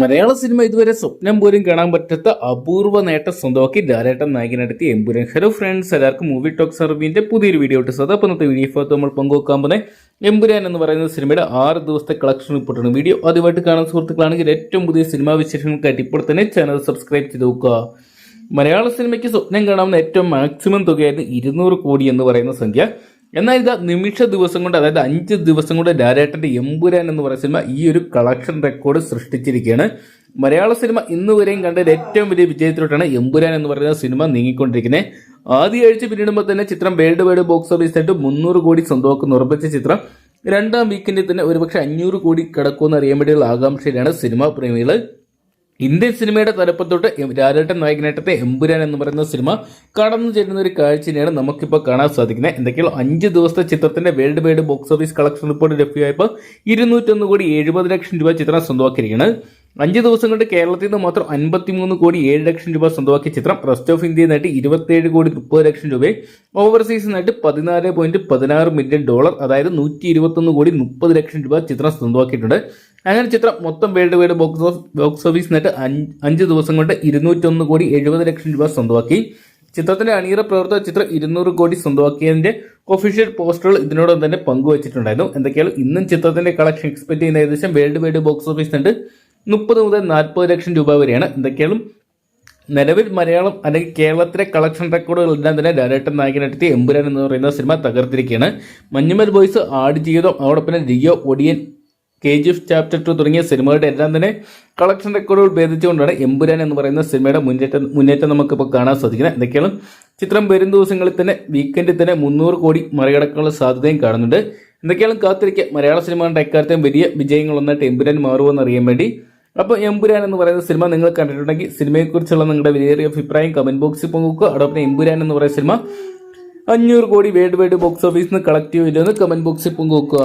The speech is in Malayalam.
മലയാള സിനിമ ഇതുവരെ സ്വപ്നം പോലും കാണാൻ പറ്റാത്ത അപൂർവ നേട്ടം സ്വന്തമാക്കി ലാലേട്ടൻ നായകനെടുത്തി എമ്പുരൻ ഹലോ ഫ്രണ്ട്സ് എല്ലാവർക്കും മൂവി ടോക്ക് സർവീന്റെ പുതിയൊരു വീഡിയോ ഇട്ട് സദാ ഇന്നത്തെ വീഡിയോ നമ്മൾ പങ്കുവെക്കാൻ പോകുന്നത് എമ്പുരാൻ എന്ന് പറയുന്ന സിനിമയുടെ ആറ് ദിവസത്തെ കളക്ഷൻ റിപ്പോർട്ടാണ് വീഡിയോ ആദ്യമായിട്ട് കാണുന്ന സുഹൃത്തുക്കളാണെങ്കിൽ ഏറ്റവും പുതിയ സിനിമാ വിശേഷങ്ങൾക്കായിട്ട് ഇപ്പോൾ തന്നെ ചാനൽ സബ്സ്ക്രൈബ് ചെയ്ത് നോക്കുക. മലയാള സിനിമയ്ക്ക് സ്വപ്നം കാണാവുന്ന ഏറ്റവും മാക്സിമം തുകയായിരുന്നു ഇരുന്നൂറ് കോടി എന്ന് പറയുന്ന സംഖ്യ. എന്നാൽ ഇത് നിമിഷ ദിവസം കൊണ്ട് അതായത് അഞ്ച് ദിവസം കൊണ്ട് ലാലേട്ടന്റെ എമ്പുരാൻ എന്ന് പറയുന്ന സിനിമ ഈ ഒരു കളക്ഷൻ റെക്കോർഡ് സൃഷ്ടിച്ചിരിക്കുകയാണ്. മലയാള സിനിമ ഇന്ന് വരെയും കണ്ടതിൽ ഏറ്റവും വലിയ വിജയത്തിലോട്ടാണ് എമ്പുരാൻ എന്ന് പറയുന്ന സിനിമ നീങ്ങിക്കൊണ്ടിരിക്കുന്നത് ആദ്യ ആഴ്ച പിന്നിടുമ്പോൾ തന്നെ ചിത്രം വേൾഡ് വൈഡ് ബോക്സ് ഓഫീസ് ആയിട്ട് മുന്നൂറ് കോടി സ്വന്തമാക്കുന്ന ഉറപ്പിച്ച ചിത്രം. രണ്ടാം വീക്കെൻഡിൽ തന്നെ ഒരുപക്ഷെ അഞ്ഞൂറ് കോടി കിടക്കുമെന്ന് അറിയാൻ വേണ്ടിയുള്ള ആകാംക്ഷയിലാണ് സിനിമാ പ്രേമികൾ ഇന്ത്യൻ സിനിമയുടെ തലപ്പത്തോട്ട് രാജേട്ടൻ നായകനേട്ടത്തെ എമ്പുരാൻ എന്ന് പറയുന്ന സിനിമ കടന്നു ചെല്ലുന്ന ഒരു കാഴ്ചയാണ് നമുക്കിപ്പോൾ കാണാൻ സാധിക്കുന്നത്. എന്തൊക്കെയുള്ള അഞ്ച് ദിവസത്തെ ചിത്രത്തിന്റെ world wide box office collection report ലഭ്യമായപ്പോൾ ഇരുന്നൂറ്റൊന്ന് കോടി എഴുപത് ലക്ഷം രൂപ ചിത്രം സ്വന്തമാക്കിയിരിക്കുകയാണ്. അഞ്ച് ദിവസം കൊണ്ട് കേരളത്തിൽ നിന്ന് മാത്രം അൻപത്തിമൂന്ന് കോടി ഏഴ് ലക്ഷം രൂപ സ്വന്തമാക്കിയ ചിത്രം റെസ്റ്റ് ഓഫ് ഇന്ത്യയിൽ നിന്നായിട്ട് ഇരുപത്തിയേഴ് കോടി മുപ്പത് ലക്ഷം രൂപയും ഓവർസീസിൽ നിന്നായിട്ട് പതിനാല് പോയിന്റ് പതിനാറ് മില്യൺ ഡോളർ അതായത് നൂറ്റി ഇരുപത്തൊന്ന് കോടി മുപ്പത് ലക്ഷം രൂപ ചിത്രം സ്വന്തമാക്കിയിട്ടുണ്ട്. അങ്ങനെ ചിത്രം മൊത്തം world wide box off box office നിന്നിട്ട് അഞ്ച് ദിവസം കൊണ്ട് ഇരുന്നൂറ്റൊന്ന് കോടി എഴുപത് ലക്ഷം രൂപ സ്വന്തമാക്കി. ചിത്രത്തിന്റെ അണിയറ പ്രവർത്തക ചിത്രം ഇരുന്നൂറ് കോടി സ്വന്തമാക്കിയതിന്റെ ഒഫീഷ്യൽ പോസ്റ്ററുകൾ ഇതിനോടൊപ്പം തന്നെ പങ്കുവച്ചിട്ടുണ്ടായിരുന്നു. എന്തൊക്കെയാണ് ഇന്നും ചിത്രത്തിന്റെ കളക്ഷൻ എക്സ്പെക്ട് ചെയ്യുന്ന ഏകദേശം വേൾഡ് വൈഡ് ബോക്സ് ഓഫീസ് നിന്നിട്ട് മുപ്പത് മുതൽ നാൽപ്പത് ലക്ഷം രൂപ വരെയാണ്. എന്തൊക്കെയാണ് നിലവിൽ മലയാളം അല്ലെങ്കിൽ കേരളത്തിലെ കളക്ഷൻ റെക്കോർഡുകൾ എല്ലാം തന്നെ ഡയറക്ടർ നായകനെടുത്തി എമ്പുരാൻ എന്ന് പറയുന്ന സിനിമ തകർത്തിരിക്കുകയാണ്. മഞ്ഞുമൽ ബോയ്സ് ആടുജീവിതം അതോടൊപ്പം Leo Odiyan K G F chapter two തുടങ്ങിയ സിനിമകളുടെ എല്ലാം തന്നെ കളക്ഷൻ റെക്കോർഡുകൾ ഭേദിച്ചുകൊണ്ടാണ് എമ്പുരാൻ എന്ന് പറയുന്ന സിനിമയുടെ മുന്നേറ്റം മുന്നേറ്റം നമുക്കിപ്പോൾ കാണാൻ സാധിക്കുന്നത്. എന്തൊക്കെയാണ് ചിത്രം വരും ദിവസങ്ങളിൽ തന്നെ വീക്കെൻഡിൽ തന്നെ മുന്നൂറ് കോടി മറികടക്കാനുള്ള സാധ്യതയും കാണുന്നുണ്ട്. എന്തൊക്കെയാണ് കാത്തിരിക്കുക മലയാള സിനിമകളുടെ എക്കാലത്തെയും വലിയ വിജയങ്ങളൊന്നായിട്ട് എമ്പുരാൻ മാറുമെന്ന് അറിയാൻ വേണ്ടി. അപ്പോൾ എമ്പുരാൻ എന്ന് പറയുന്ന സിനിമ നിങ്ങൾ കണ്ടിട്ടുണ്ടെങ്കിൽ സിനിമയെക്കുറിച്ചുള്ള നിങ്ങളുടെ വിലയേറിയ അഭിപ്രായം കമന്റ് ബോക്സിൽ പങ്കുവെക്കുക. അതോടൊപ്പം എമ്പുരാൻ എന്ന് പറയുന്ന സിനിമ അഞ്ഞൂറ് കോടി വേഡ് വൈഡ് ബോക്സ് ഓഫീസിൽ നിന്ന് കളക്ട് ചെയ്യില്ലെന്ന് കമന്റ് ബോക്സിൽ പങ്കുവെക്കുക.